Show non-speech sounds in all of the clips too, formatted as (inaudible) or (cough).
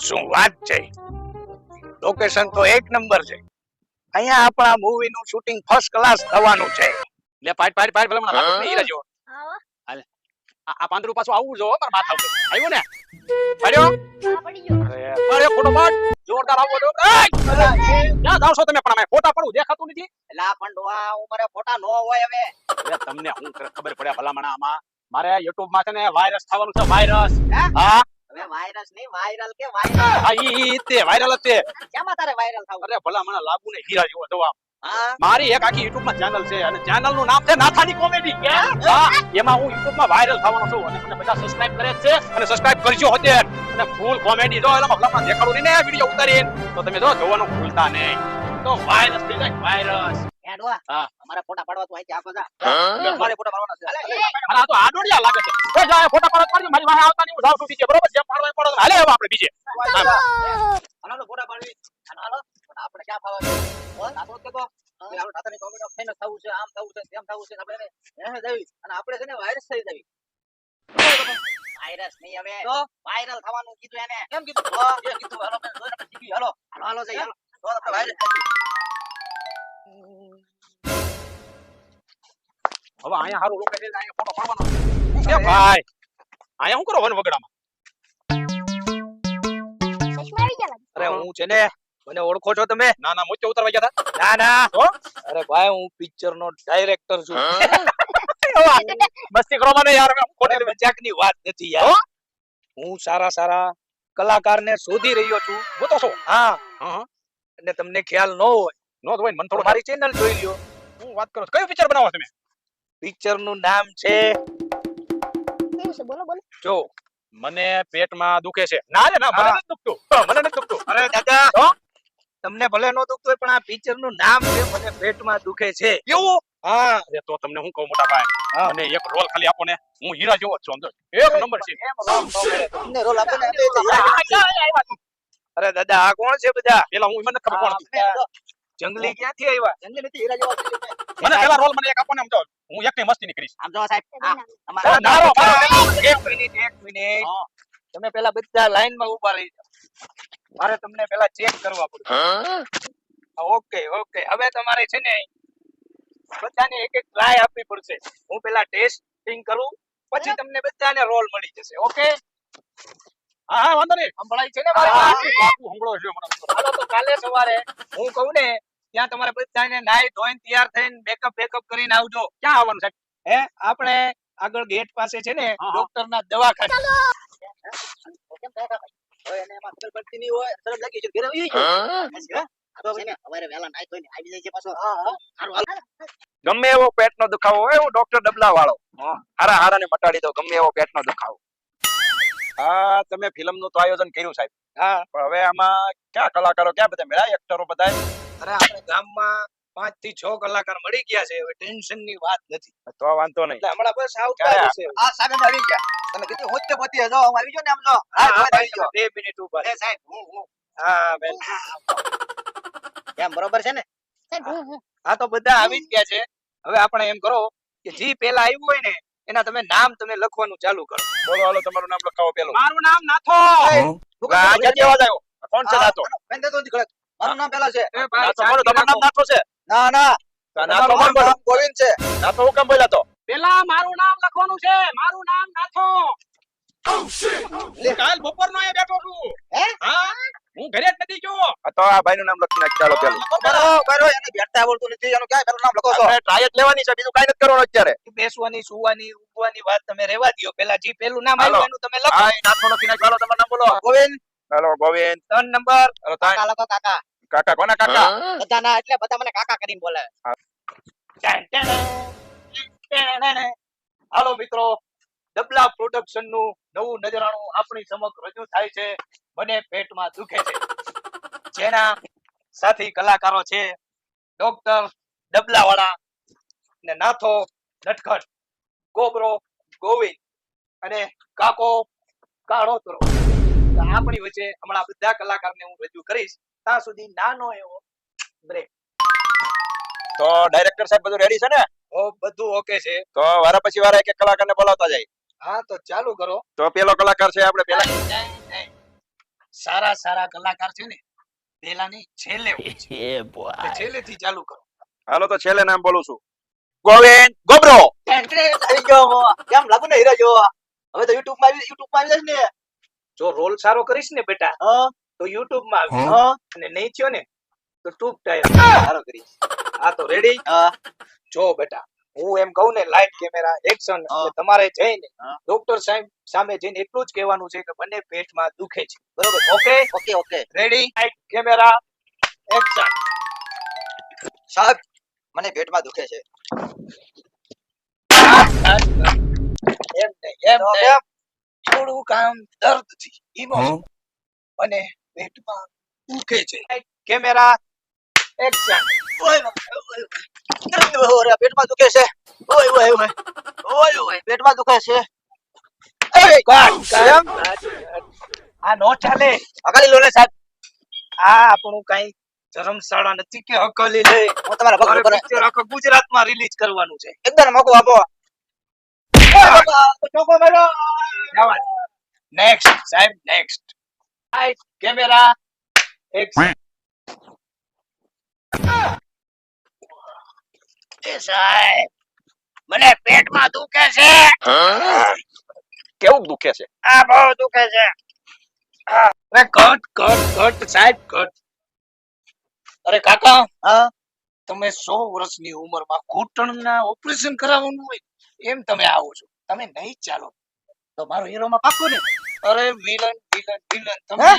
શું વાત છે? લોકેશન તો એક નંબર છે. અહીંયા આપણા મૂવી નું શૂટિંગ ફર્સ્ટ ક્લાસ થવાનું છે. લે પાડ પાડ પાડ ભલે મને હા? નહીં રજો આ આ પાંદરું પાછું આવવું જો મારા માથા ઉપર. આવ્યું ને? પડ્યો? અરે પાડ્યો ફોટો પાડ. જોરદાર આવો જો ના જાવ છો તમે? પણ અમે ફોટા પડું દેખાતું નથી? એલા પંડવા ઉંમરે ફોટા નો હોય હવે. તમને હું ખબર પડ્યા ભલામણા આમાં મારે યુટ્યુબમાં છે ને વાયરસ થવાનું છે વાયરસ હે? હા હવે વાયરસ નહીં વાયરલ કે વાયરલ. હા ઈ ઈ તે વાયરલ જ તે. કેમાં તારે વાયરલ થવું? અરે ભલામણા લાગુ ને હીરા જેવો જવાબ. મારી એક આખી યુટ્યુબમાં ચેનલ છે અને ચેનલનું નામ છે નાથાની કોમેડી હા? એમાં હું યુટ્યુબમાં વાયરલ થવાનો છું અને મને બધા સબસ્ક્રાઇબ કરે છે. અને સબસ્ક્રાઇબ કરજો હોતે. અને ફૂલ કોમેડી જો એમાં ભલામણા દેખાડું ને વિડિયો ઉતારીને તો તમે જો જોવાનું ભૂલતા નહીં. તો વાયરસ થઈ જાય વાયરસ હેડવા હા. ફોટા પાડવા તો અહીંથી આપો જા મારે ફોટા પાડવાના છે અલે, આ તો આડોડિયા લાગે છે એ જાય ફોટા પાડવા પાડજો મારી વાહે આવતા નહીં હું જાઉં છું બીજે બરોબર જેમ પાડવા એમ હાલે હવે આપણે બીજે હાલો હાલો ફોટા પાડવી હાલો હાલો આપણે ક્યાં ફાવે બોલ આપણો કે તો આપણે તાતાની કોમેડી ઓફ થઈને થવું છે આમ થવું છે તેમ થવું છે આપણે એને અને આપણે છે ને વાયરસ થઈ જવી વાયરસ નહીં હવે તો વાયરલ થવાનું કીધું એને કેમ કીધું કીધું હાલો જોઈને હાલો હાલો હાલો જઈ હાલો તો આપણે વાયરસ હવે અહીંયા હારું લોકેશન અહીંયા ફોટો પાડવાનો. છે ભાઈ અહીંયા હું કરો વન વગડામાં? અરે હું છે ને મને ઓળખો છો તમે? ના ના મોચે ઉતરવા ગયા હતા. ના ના. અરે ભાઈ હું પિક્ચર નો ડાયરેક્ટર છું. (laughs) મસ્તી કરો મને યાર ખોટી ખોટી મજાકની વાત નથી યાર. હું? સારા સારા કલાકારને શોધી રહ્યો છું. હું તો શું? હા. હા અને તમને ખ્યાલ ન હોય નો તો હોય ને મને થોડો મારી ચેનલ જોઈ લ્યો. હું વાત કરું કયું પિક્ચર બનાવો તમે? પિક્ચરનું નામ છે? જો મને પેટમાં દુખે છે. ના રે ના મને નથી દુખતું. મને નથી દુખતું. અરે દાદા. તમને ભલે નો દુખતું પણ આ પિક્ચરનું નામ છે મને પેટમાં દુખે છે. એવું? હા. અરે તો તમને હું કહું મોટા ભાઈ. મને એક રોલ ખાલી આપો ને. હું હીરા જેવો જ છું અંદર એક નંબર છે. તમને રોલ આપો ને અરે દાદા આ કોણ છે બધા? પેલા હું મને ખબર કોણ જંગલી ક્યાંથી આવ્યા? જંગલી નથી હીરા જેવો મને પેલા રોલ મને એક આપો ને તો હું એકની મસ્તી ની કરીશ. આમ જો સાહેબ નારો. એક મિનિટ એક મિનિટ તમે પેલા બધા લાઈનમાં ઊભા રહી જાઓ. મારે તમને પેલા ચેક કરવા પડશે ઓકે ઓકે હવે તમારે છે ને બધાને એક એક ટ્રાય આપવી પડશે. હું પેલા ટેસ્ટિંગ કરું પછી તમને બધાને રોલ મળી જશે ઓકે હા હા વાંધો નહીં. સંભળાય છે ને મારી બાપુ હંગળો છે મને. તો કાલે સવારે હું કહું ને ત્યાં તમારે બધાને નાઈ ધોઈને તૈયાર થઈને બેકઅપ બેકઅપ કરીને આવજો. ક્યાં આવવાનું સાહેબ હે? આપણે આગળ ગેટ પાસે છે ને ડોક્ટર ના દવાખાને. ને. ગમે એવો પેટનો દુખાવો હોય હું ડોક્ટર ડબલા વાળો હારા હારા ને મટાડી દો ગમે એવો પેટ નો દુખાવો. હા તમે ફિલ્મનું તો આયોજન કર્યું સાહેબ. હા. પણ હવે આમાં ક્યાં કલાકારો ક્યાં બધા મેળા એક્ટરો બધા અરે આપણે ગામમાં પાંચથી છ કલાકાર મળી ગયા છે હવે ટેન્શનની વાત નથી તો વાંધો નહીં હમણાં બસ આવતા છે આ સાગર આવી ગયા. તમે કીધું હોતે કે જો આવી જો ને આમ જો હા, આવી જો બે મિનિટ ઊભા એ સાહેબ, હું, હું. હા બેન એમ બરોબર છે ને હા તો બધા આવી જ ગયા છે હવે આપણે એમ કરો કે જે પેલા આવ્યું હોય ને એના તમે નામ તમે લખવાનું ચાલુ કરો બોલો હાલો તમારું નામ લખાવો પેલો મારું નામ નાથો શું આ કરતો? ક્યાંથી આવ્યો કોણ છે નાથો બેન દેતો ખડક. મારું નામ પેલા છે. ભાઈ, તમારું નામ નાતો છે. ના ના. નાથો કોણ બોલો ગોવિંદ છે. નાથો હું કેમ બોલ્યા તો? પેલા મારું નામ લખવાનું છે. મારું નામ નાથો. કાલ બપોર નો અહીંયા બેઠો છું. હે? હા? હું ઘરે જ નથી ગયો. તો આ ભાઈનું નામ લખી નાખ ચાલો ચાલો બરો બરો એને બેઠતા આવડતું નથી. એનું ક્યાં પેલું નામ લખો છો? ટ્રાય જ લેવાની છે. બીજું કઈ નથી કરવાનું અત્યારે. બેસવાની સુવાની ઊંઘવાની વાત તમે રહેવા દ્યો. પેલા જે પેલું નામ. આવ્યું એનું તમે લખો. હા નાતો લખી નાખ ચાલો તમારું નામ બોલો. ગોવિંદ. હેલો ગોવિંદ. ત્રણ નંબર. હાલો કાકા લખો કાકા. કાકા કોના કાકા? બધા ના એટલે બધા મને કાકા કરીને બોલે. હાલો મિત્રો ડબલા પ્રોડક્શનનું નવું નજરાણું આપણી સમક્ષ રજૂ થાય છે. મને પેટમાં દુખે છે. જેના સાથી કલાકારો છે ડોક્ટર ડબલાવાળા ને નાથો નટખટ કોબરો ગોવિંદ અને કાકો કાળોતરો. આપણી વચ્ચે હમણાં બધા કલાકારને હું રજૂ કરીશ. ત્યાં સુધી નાનો એવો બ્રેક તો ડાયરેક્ટર સાહેબ બધું રેડી છે ને? ઓ બધું ઓકે છે. તો વારા પછી વારા એક એક કલાકારને બોલાવતા જાય. હા તો ચાલુ કરો. તો પેલો કલાકાર છે આપણે પેલા. સારા સારા કલાકાર છે ને પેલા ની છેલ્લે હોય છે. એટલે છેલ્લેથી ચાલુ કરો. હાલો તો છેલ્લે નામ બોલું છું. ગોવિંદ ગોબરો. થઈ ગયો કેમ લાગુ ને હીરા જો હવે તો યુટ્યુબમાં આવી યુટ્યુબમાં આવી જશે ને. જો રોલ સારો કરીશ ને બેટા. હા. તો યુટ્યુબમાં આવી અને નહીં થયો ને તો ટૂંક ટાઈમ ધારો કરી આ તો રેડી જો બેટા હું એમ કહું ને લાઈટ કેમેરા એક્શન તમારે જઈને ડોક્ટર સાહેબ સામે જઈને એટલું જ કહેવાનું છે કે મને પેટમાં દુખે છે. બરોબર? Okay? Okay okay. Ready light camera action સાહેબ મને પેટમાં દુખે છે. એમ ને એમ કેમ? થોડું કામ દર્દથી ઇમોશન અને પેટમાં દુખે છે. કેમેરા. એક્શન ઓય પેટમાં દુખે છે. ઓય ઓય ઓય. ઓય ઓય પેટમાં દુખે છે. એ કટ કેમ? આ નો ચાલે. અકાલી લો સાહેબ. આ આપણું કઈ ધર્મશાળા નથી કે અકલી લે? હું તમારા ભક્ત મારે પિક્ચર આખા ગુજરાતમાં રિલીઝ કરવાનું છે. એકદમ મોકો આપો. નેક્સ્ટ સાહેબ નેક્સ્ટ લાઈટ camera, action. સાહેબ મને પેટમાં દુખે છે. કેવું દુખે છે? આ બહુ દુખે છે. અરે કટ કટ કટ સાહેબ કટ અરે કાકા. હા? તમે સો વર્ષની ઉંમરમાં ઘૂંટણના ઓપરેશન કરાવવાનું હોય એમ તમે આવો છો. તમે નહીં ચાલો. તો મારો હીરોમાં પાકો ને અરે વિલન વિલન વિલન. તમે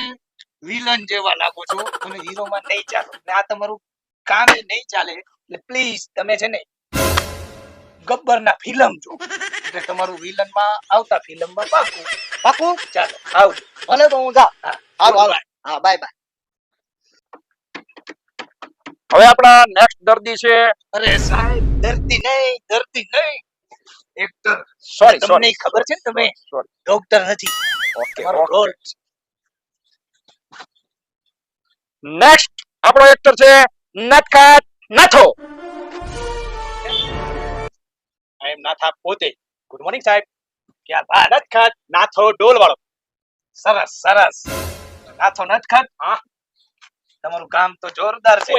વિલન જેવા લાગો છો. અને હીરો માં નહીં ચાલો. ને આ તમારું કામ નહીં ચાલે. એટલે પ્લીઝ તમે છે ને ગબ્બરના ફિલ્મ જો એટલે તમારું વિલનમાં આવતા ફિલ્મમાં પાકું. પાકું? ચાલો આવજો. ભલે તો હું જા હાલો હાલો. હા બાય બાય હવે આપણા નેક્સ્ટ દર્દી છે. અરે સાહેબ દર્દી નહીં દર્દી નહીં. એક્ટર સોરી તમને ખબર છે ને તમે? સોરી ડોક્ટર નથી. ઓકે નેક્સ્ટ આપણો એક્ટર છે નટખાટ નાથો. આઈ એમ નાથા પોતે ગુડ મોર્નિંગ સાહેબ. ક્યાં બા નટખટ નાથો ડોલ વાળો સરસ સરસ. નાથો નટખટ હા. તમારું કામ તો જોરદાર છે.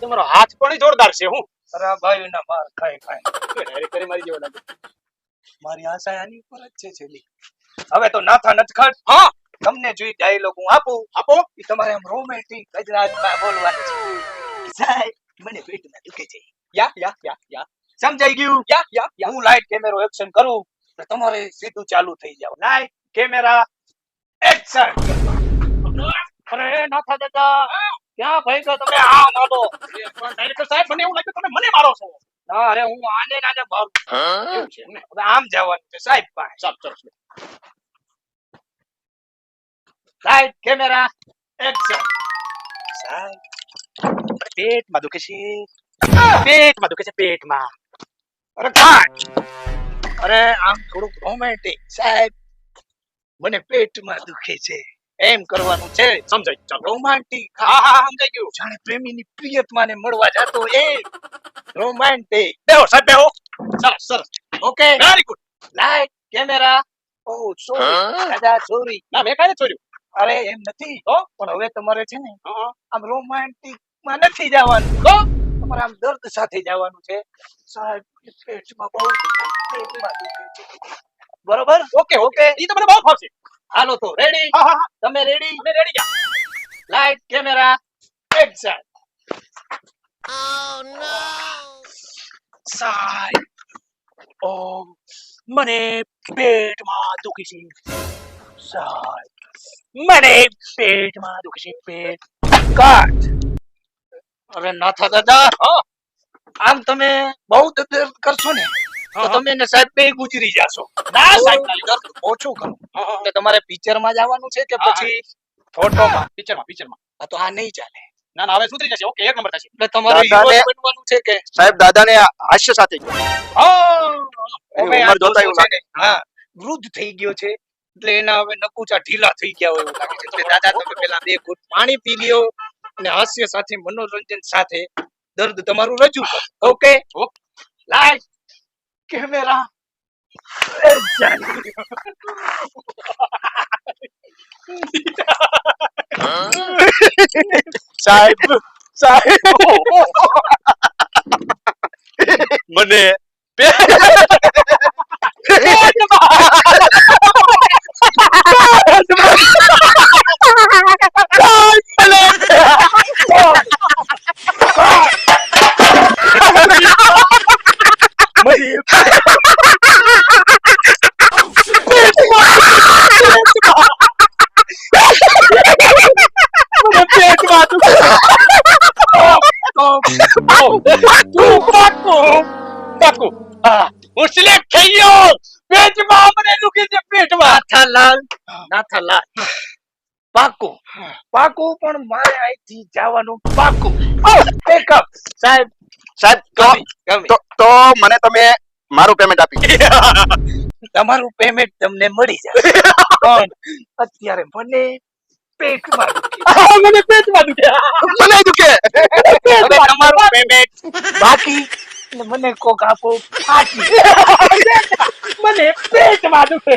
તમારો હાથ પણ જોરદાર છે હું. અરે ભાઈ ના માર ખાય ખાય ડાયરેક્ટ કરી મારી જેવો લાગે મારી આશા આની ઉપર જ છે છેલ્લી. હવે તો નાથા નટખટ હા. તમને જોઈ ડાયલોગ હું આપું આપો. એ તમારે આમ રોમેન્ટિક ગજરાજમાં બોલવાનું છે. સાહેબ મને પેટમાં દુખે છે. યા યા યા યા. સમજાઈ ગયું? યા યા યા. હું લાઈટ કેમેરો એક્શન કરું તો તમારે સીધું ચાલુ થઈ જાવ. લાઈટ કેમેરા એક્શન અરે નાથા દાદા. ક્યાં ભાઈ ગયો તમે આ મારો ડાયરેક્ટર સાહેબ મને એવું લાગ્યું તમે મને મારો છો. અરે હું આને એવું છે હવે આમ જવાનું છે સાહેબ પાસે ચાલ ચાલ લાઈટ કેમેરા એક્શન સાહેબ પેટમાં દુખે છે. પેટમાં દુખે છે પેટમાં. અરે કાટ અરે આમ થોડુંક રોમેન્ટિક સાહેબ મને પેટમાં દુખે છે. એમ કરવાનું છે. સમજાય? ચાલ. રોમાન્ટિક હા હા સમજાઈ ગયું. જાણે પ્રેમીની પ્રિયતમાને મળવા જતો એ. રોમાન્ટિક બેહો સાહેબ બેહો. સરસ સરસ. Okay. Very good light camera ઓ સોરી દાદા સોરી ના મેં કાંઈ છોડ્યું. અરે એમ નથી. હો પણ હવે તમારે છે ને આમ રોમાન્ટિકમાં નથી જવાનું. હો તમારે આમ દર્દ સાથે જવાનું છે. સાહેબ પેટમાં બહુ બરોબર? Okay okay. ઈ તમને મને બહુ ફાવશે હાલો તો રેડી હા હા હા. તમે રેડી અમે રેડી ગયા લાઈટ કેમેરા એક્શન સાહેબ ઓ મને પેટમાં દુખે છે. સાહેબ મને પેટમાં દુખે છે. પેટ. કાટ અરે નાથા દાદા હા. આમ તમે બહુ દર્દ કરશો ને તો તમે ને સાહેબ બે ગુજરી જાશો ના સાહેબ. ઓછું કરો. હા. તમારે પિક્ચરમાં જવાનું છે કે હા, હા. પછી ફોટોમાં? પિક્ચરમાં પિક્ચરમાં. આ તો આ નહીં ચાલે. ના ના હવે સુધરી જશે. ઓકે એક નંબર થશે. એટલે તમારે દાદાને- બનવાનું છે કે? સાહેબ દાદાને હાસ્ય સાથે ઉંમર આ જોતા એવું છે હા વૃદ્ધ થઈ ગયો છે. એટલે એના હવે નકુચા ઢીલા થઈ ગયા હોય એવું લાગે છે. એટલે દાદા તમે પેલા બે ઘૂંટ પાણી પી લ્યો અને હાસ્ય સાથે મનોરંજન સાથે દર્દ તમારું રજૂ કરો. ઓકે? Light camera. સાહેબ સાહેબ. મને. (laughs) હા સિલેક્ટ થઈ ગયો પેટમાં મને દુખે છે પેટમાં. નાથાલાલ નાથાલાલ. પાકું. પાકું પણ મારે અહીંથી જવાનું પાકું. Backup. સાહેબ સાહેબ તો તો મને તમે મારું પેમેન્ટ આપી (laughs) તમારું પેમેન્ટ તમને મળી જશે (laughs) પણ અત્યારે મને પેટમાં (laughs) મને પેટમાં દુખે. મને દુખે. તમારું પેમેન્ટ બાકી મને કોક આપો (laughs) મને પેટમાં દુખે.